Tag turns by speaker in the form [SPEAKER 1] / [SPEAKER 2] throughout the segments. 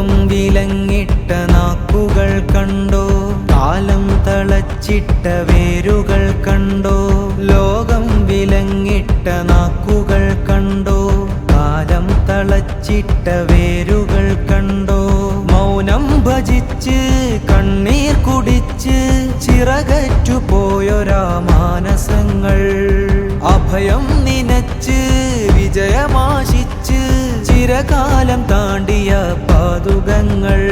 [SPEAKER 1] ലോകം വിലങ്ങിട്ട നാക്കുകൾ കണ്ടോ? കാലം തളച്ചിട്ട വേരുകൾ കണ്ടോ? ലോകം വിലങ്ങിട്ട നാക്കുകൾ കണ്ടോ? കാലം തളച്ചിട്ട വേരുകൾ കണ്ടോ? മൗനം ഭജിച്ച് കണ്ണീർ കുടിച്ച് ചിറകറ്റു പോയൊരാ മാനസങ്ങൾ. അഭയം നിനച്ച് ചിരകാലം താണ്ടിയ പാതുകങ്ങൾ.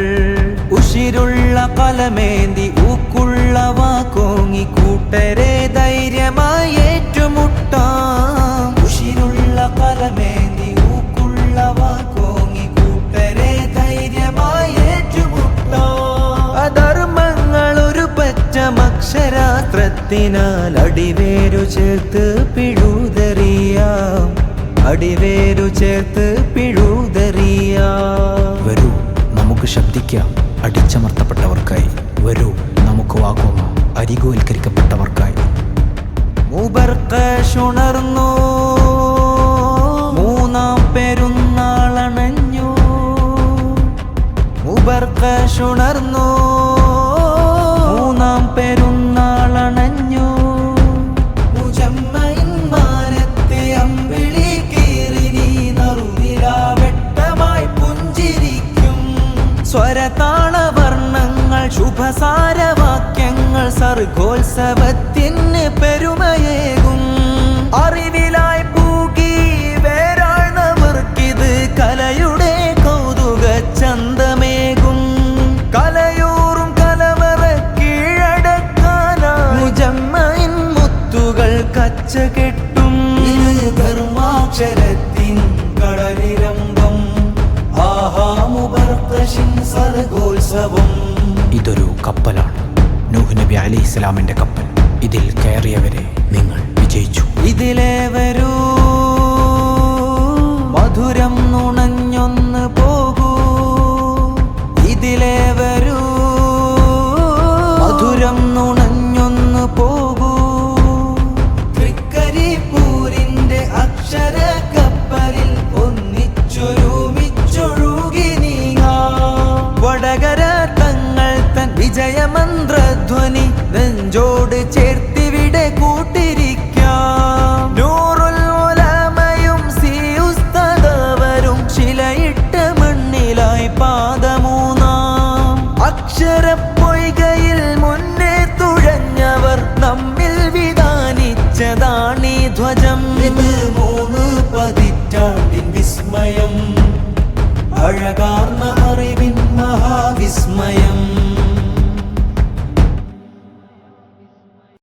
[SPEAKER 1] ഉഷിരുള്ള പലമേന്തി ഊക്കുള്ള വാക്കോങ്ങി കൂട്ടരെ ധൈര്യമായി ഏറ്റുമുട്ടാം. ഉഷിരുള്ള പലമേന്തി ഊക്കുള്ള വാക്കോങ്ങി കൂട്ടരെ ധൈര്യമായി ഏറ്റുമുട്ടാം. അധർമ്മങ്ങൾ ഒരു പച്ചമക്ഷരാത്രത്തിനാൽ അടിവേരു ചേർത്ത് പിഴുതെറിയാം. അടിവേരു ചേർത്ത്
[SPEAKER 2] വരൂ നമുക്ക് ശബ്ദിക്കാം. അടിച്ചമർത്തപ്പെട്ടവർക്കായി. വരൂ നമുക്ക് വാങ്ങുക അരികോൽക്കരിക്കപ്പെട്ടവർക്കായി.
[SPEAKER 1] ഉണർന്നു മൂന്നാം പെരുന്നാളണഞ്ഞു. മുബർക്കുണർന്നു മൂന്നാം പെരുന്നാളണഞ്ഞു സ്വരതാളവർണങ്ങൾ ശുഭസാരവാക്യങ്ങൾ സർഗോത്സവത്തിന് പെരുമയേകും. അറിവിലായി പൂകി വേരാഴ്ന്നവർക്കിത് കലയുടെ കൗതുക ചന്തമേകും കലയൂറും കലവറ കീഴടക്കാനായി മുത്തുകൾ കച്ച കെട്ടും ഇത് സർഗോത്സവം
[SPEAKER 2] ഇതൊരു കപ്പലാണ്. നൂഹ് നബി അലി ഇസ്ലാമിന്റെ കപ്പൽ. ഇതിൽ കയറിയവരെ നിങ്ങൾ വിജയിച്ചു.
[SPEAKER 1] ഇതിലേവരൂ മധുരം നുണഞ്ഞൊന്ന് പോകൂ. ഇതിലേ വിജയമന്ത്രധ്വനി നെഞ്ചോട് ചേർത്തിവിടെ കൂട്ടിരിക്കാം. നൂറുൽ ഉലമയും സി ഉസ്താദവരും ശിലയിട്ട മണ്ണിലായി പാദമൂന്നാം. അക്ഷരപ്പൊയ്കയിൽ മുന്നേ തുഴഞ്ഞവർ നമ്മിൽ വിധാനിച്ചതാണീ ധ്വജം. ഇത് മൂന്ന് പതിറ്റാണ്ടിൻ വിസ്മയം. അഴകാർന്ന അറിവിൻ മഹാവിസ്മയം.